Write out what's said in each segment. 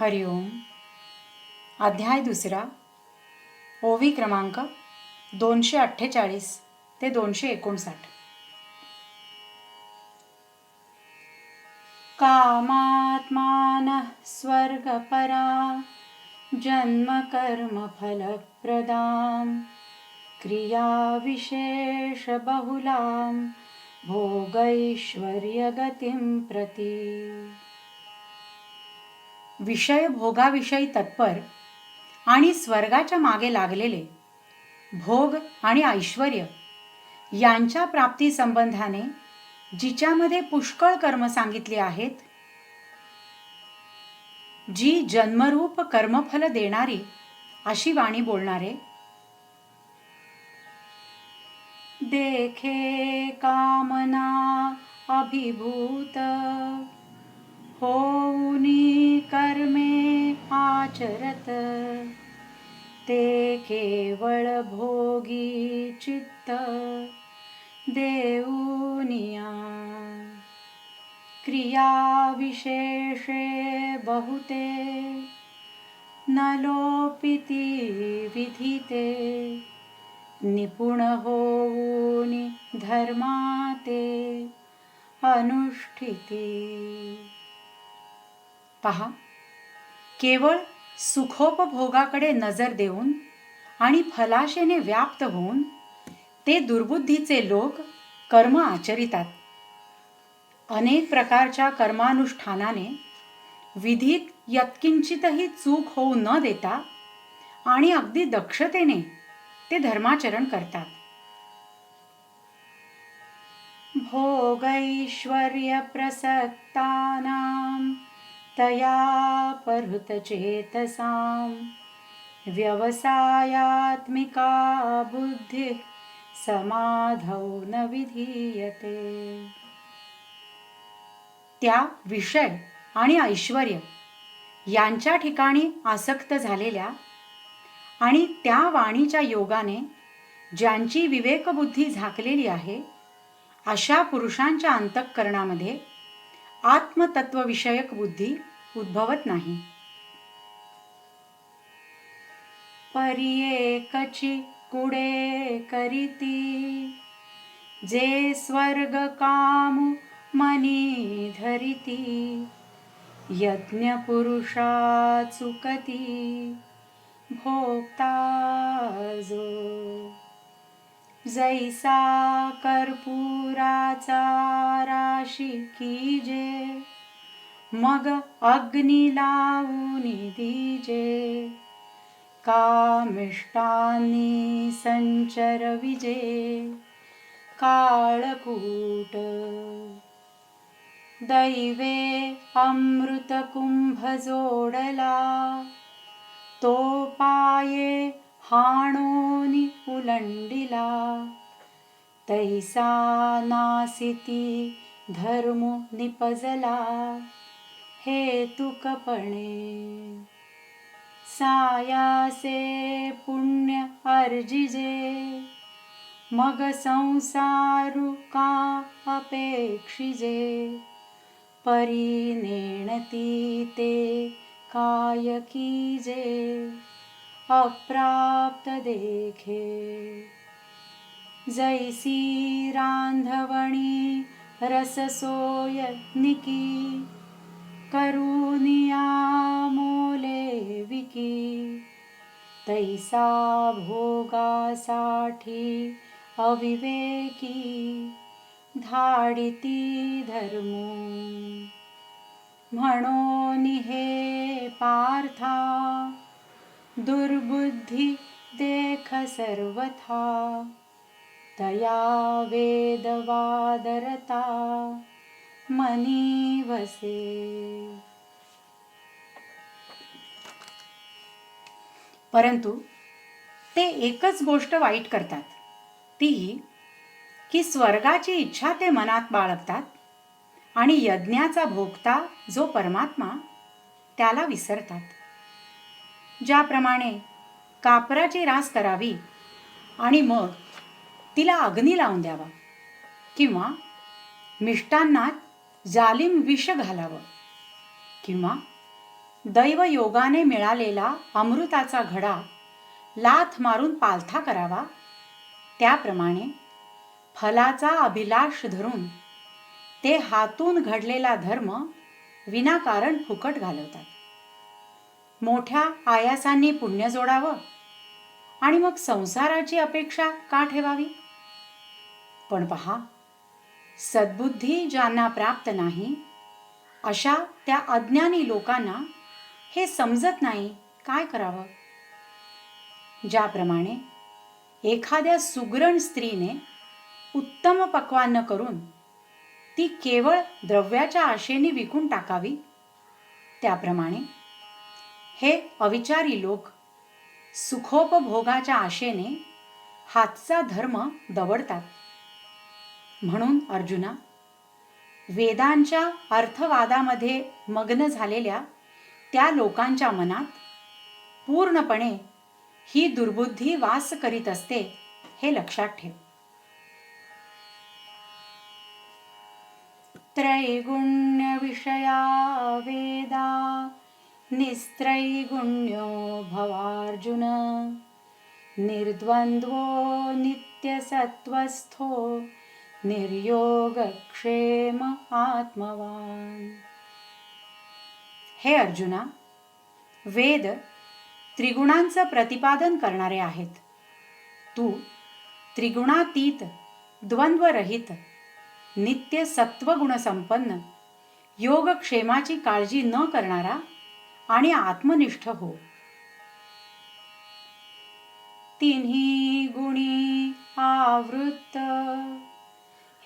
हरिओम अध्याय दुसरा. ओवी क्रमांक दोनशे अठ्ठेचाळीस ते दोनशे एकोणसाठ. कामात्मान स्वर्गपरा जन्मकर्मफलप्रदां क्रियाविशेषबहुलां भोगैश्वर्यगतिं प्रति। विषय भोगाविषयी तत्पर आणि स्वर्गाच्या मागे लागलेले भोग आणि ऐश्वर यांच्या प्राप्ती संबंधाने जिच्यामध्ये पुष्कळ कर्म सांगितली आहेत जी जन्मरूप कर्मफल देणारी अशी वाणी बोलणारे. देखे कामना अभिभूत होऊनी कर्मे आचरत. ते केवळ भोगी चित्त. देऊनिया क्रिया विशेषे बहुते. न लोपिती विधिते. निपुण होऊनि धर्माते. अनुष्ठिती. पहा. केवळ सुखोपभोगाकडे नजर देऊन आणि फलाशेने व्याप्त होऊन ते दुर्बुद्धीचे लोक कर्म आचरितात. अनेक प्रकारच्या कर्मानुष्ठानाने विधीत यत्किंचितही चूक होऊ न देता आणि अगदी दक्षतेने ते धर्माचरण करतात. भोगैश्वर्यप्रसक्तानां तया परुतचेतसां व्यवसायात्मिका बुद्धिः समाधौ न विधीयते। त्या विषय आणि ऐश्वर यांच्या ठिकाणी आसक्त झालेल्या आणि त्या वाणीच्या योगाने ज्यांची विवेकबुद्धी झाकलेली आहे अशा पुरुषांच्या अंतःकरणामध्ये आत्मतत्वविषयक बुद्धी उद्भवत नाही. परियेकची कुडे करीती जे स्वर्ग काम मनी धरिती यज्ञ पुरुषा चुकती भोक्ता जैसा कर्पूराचा राशी कीजे मग अग्नी लावून दीजे. कामिष्टांनी संचर विजे काळकूट दैवे अमृतकुंभ जोडला तो पाये हाणोनी उलंडिला. तैसा नासिती धर्म निपजला. हे तुकपणे सायासे पुण्य अर्जिजे. मग संसारू का अपेक्षिजे? परिनेणती ते काय कीजे? अप्राप्त देखे। जैसी रांधवणी रससोय निकी करुनिया मोले विकी। तैसा भोगासाठी अविवेकी धाडिती धर्म। म्हणून हे पार्था दुर्बुद्धी देख सर्वथा। तया वेदवादरता मनी वसे परंतु ते एकच गोष्ट वाईट करतात. ती की स्वर्गाची इच्छा ते मनात बाळगतात आणि यज्ञाचा भोगता जो परमात्मा त्याला विसरतात. ज्याप्रमाणे कापराची रास करावी आणि मग तिला अग्नी लावून द्यावा किंवा मिष्टांनात जालिम विष घालावं किंवा दैवयोगाने मिळालेला अमृताचा घडा लाथ मारून पालथा करावा. त्याप्रमाणे फलाचा अभिलाष धरून ते हातून घडलेला धर्म विनाकारण फुकट घालवतात. मोठ्या आयासांनी पुण्य जोडावं? आणि मग संसाराची अपेक्षा का ठेवावी? पण पहा सद्बुद्धी ज्यांना प्राप्त नाही अशा त्या अज्ञानी लोकांना हे समजत नाही काय करावं? ज्याप्रमाणे एखाद्या सुग्रण स्त्रीने उत्तम पक्वान्न करून ती केवळ द्रव्याच्या आशेने विकून टाकावी त्याप्रमाणे हे अविचारी लोक सुखोपभोगाच्या आशेने हातचा धर्म दवडतात. म्हणून अर्जुना वेदांच्या अर्थवादामध्ये मग्न झालेल्या त्या लोकांच्या मनात पूर्णपणे ही दुर्बुद्धी वास करीत असते हे लक्षात ठेव. त्रैगुण्यविषया वेदा निस्त्रैगुण्यो भवार्जुन। निर्द्वन्द्वो नित्यसत्त्वस्थो निर्योगक्षेम आत्मवान। हे अर्जुना वेद त्रिगुणांचं प्रतिपादन करणारे आहेत. तू त्रिगुणातीत द्वंद्वरहित नित्य सत्वगुणसंपन्न योगक्षेमाची काळजी न करणारा आणि आत्मनिष्ठ हो. तिन्ही गुणी आवृत्त.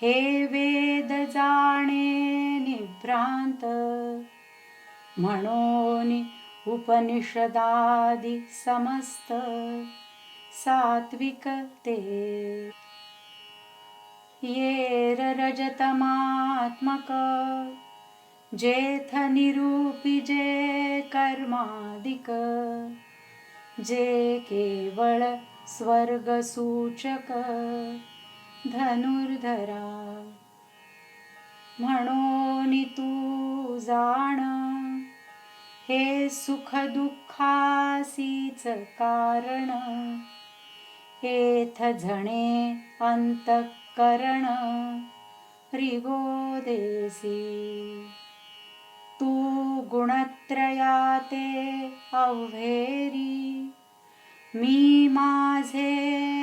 हे वेद जाणे निभ्रांत. म्हणून उपनिषदादि समस्त सात्विक ते. येर रजतमात्मक जेथ निरूपी जे कर्मादिक जे केवळ स्वर्गसूचक धनुर्धरा. म्हणून तू जाण हे सुख दुःखासीच कारण एथ झणे अंतकरण रिगोदेसी गुणत्रयाते अव्हेरी मी माझे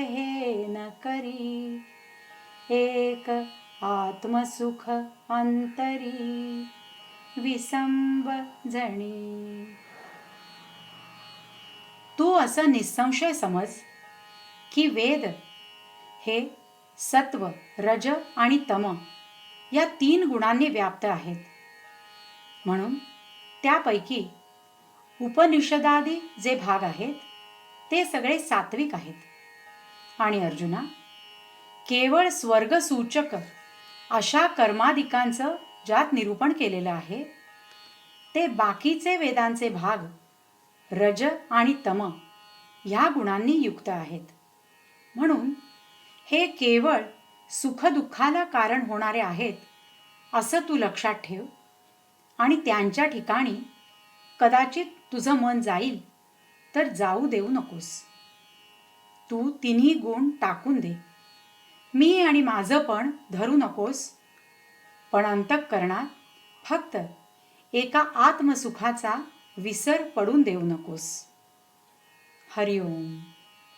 हे न करी एक आत्मसुख अंतरी विसंब जणी. तू असं निसंशय समज की वेद हे सत्व रज आणि तम या तीन गुणांनी व्याप्त आहेत. म्हणून त्यापैकी उपनिषदादी जे भाग आहेत ते सगळे सात्विक आहेत. आणि अर्जुना केवळ स्वर्गसूचक अशा कर्मादिकांचं ज्यात निरूपण केलेलं आहे ते बाकीचे वेदांचे भाग रज आणि तम ह्या गुणांनी युक्त आहेत. म्हणून हे केवळ सुखदुःखाला कारण होणारे आहेत असं तू लक्षात ठेव. आणि त्यांच्या ठिकाणी कदाचित तुझं मन जाईल तर जाऊ देऊ नकोस. तू तिन्ही गुण टाकून दे. मी आणि माझं पण धरू नकोस. पण अंतःकरणात फक्त एका आत्मसुखाचा विसर पडून देऊ नकोस. हरिओम.